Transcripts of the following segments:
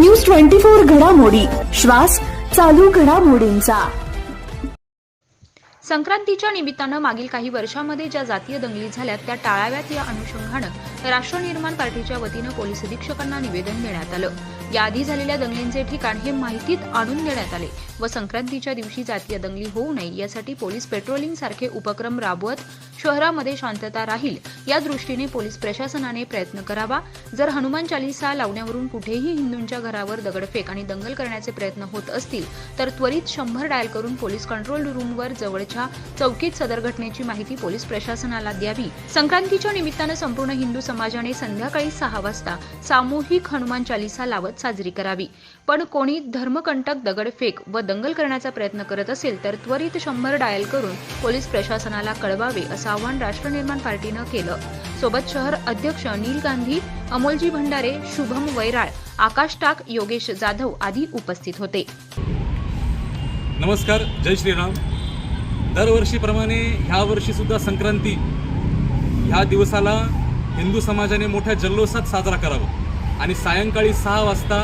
Twenty four घडामोडी. श्वास चालू घडामोडींचा. संक्रांतीच्या निमित्तानं मागील काही वर्षांमध्ये ज्या जातीय दंगली झाल्यात त्या टाळाव्यात या अनुषंगानं राष्ट्र निर्माण पार्टीच्या वतीनं पोलीस अधीक्षकांना निवेदन देण्यात आलं. याआधी झालेल्या दंगलींचे ठिकाण हे माहितीत आणून देण्यात आले व संक्रांतीच्या दिवशी जातीय दंगली होऊ नये यासाठी पोलीस पेट्रोलिंग सारखे उपक्रम राबवत शहरामध्ये शांतता राहील या दृष्टीने पोलीस प्रशासनाने प्रयत्न करावा. जर हनुमान चालिसा लावण्यावरून कुठेही हिंदूंच्या घरावर दगडफेक आणि दंगल करण्याचे प्रयत्न होत असतील तर त्वरित शंभर डायल करून पोलीस कंट्रोल रूमवर जवळच्या चौकीत सदर घटनेची माहिती पोलीस प्रशासनाला द्यावी. संक्रांतीच्या निमित्तानं संपूर्ण हिंदू समाजाने संध्याकाळी सहा वाजता सामूहिक हनुमान चालिसा लावत साजरी करावी. पण कोणी धर्मकंटक दगडफेक व दंगल करण्याचा प्रयत्न करत असेल तर त्वरित शंभर डायल करून पोलीस प्रशासनाला कळवावे असा आवाहन राष्ट्र निर्माण पार्टीनं केलं. सोबत शहर अध्यक्ष नील गांधी अमोलजी भंडारे शुभम वैराळ आकाश टाक योगेश जाधव आदी उपस्थित होते. नमस्कार जय श्रीराम. दरवर्षीप्रमाणे ह्या वर्षी सुद्धा संक्रांती ह्या दिवसाला हिंदू समाजाने मोठ्या जल्लोषात साजरा करावा. आणि सायंकाळी सहा वाजता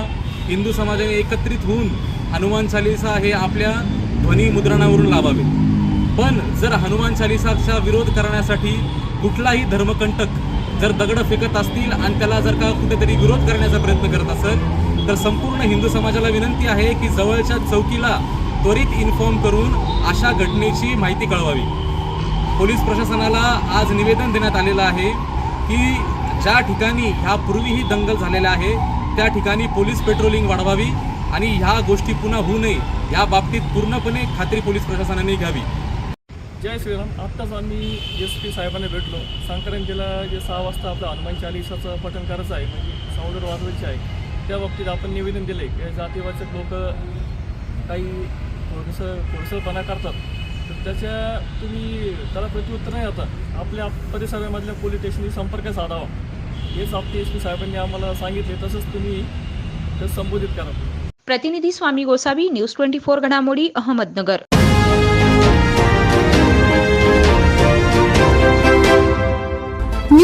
हिंदू समाजाने एकत्रित होऊन हनुमान चालिसा हे आपल्या ध्वनी मुद्रणावरून लावावे. पण जर हनुमान चालिसाचा विरोध करण्यासाठी कुठलाही धर्मकंटक जर दगडं फेकत असतील आणि त्याला जर का कुठेतरी विरोध करण्याचा प्रयत्न करत असेल तर संपूर्ण हिंदू समाजाला विनंती आहे की जवळच्या चौकीला त्वरित इन्फॉर्म करून अशा घटनेची माहिती कळवावी. पोलीस प्रशासनाला आज निवेदन देण्यात आलेलं आहे की ज्या ठिकाणी ह्यापूर्वीही दंगल झालेल्या आहे त्या ठिकाणी पोलीस पेट्रोलिंग वाढवावी आणि ह्या गोष्टी पुन्हा होऊ नये या बाबतीत पूर्णपणे खात्री पोलीस प्रशासनाने घ्यावी. जय श्रीराम. आत्ताच आम्ही एस पी साहेबांना भेटलो. संक्रांतीला जे सहा वाजता आपलं हनुमान चालिसाचं पठण करायचं आहे म्हणजे सौदर वाजवायचे आहे त्या बाबतीत आपण निवेदन दिले की जातीवाचक लोक काही थोडंसं थोडंसंपणा करतात. तर त्याच्या तुम्ही त्याला प्रत्युत्तर नाही आता. आपल्या परिसरामधल्या पोलीस स्टेशनशी संपर्क साधावा. हेच आपले एस पी साहेबांनी आम्हाला सांगितले. तसंच तुम्ही ते संबोधित करा. प्रतिनिधी Swami Gosavi news twenty four घडामोडी अहमदनगर.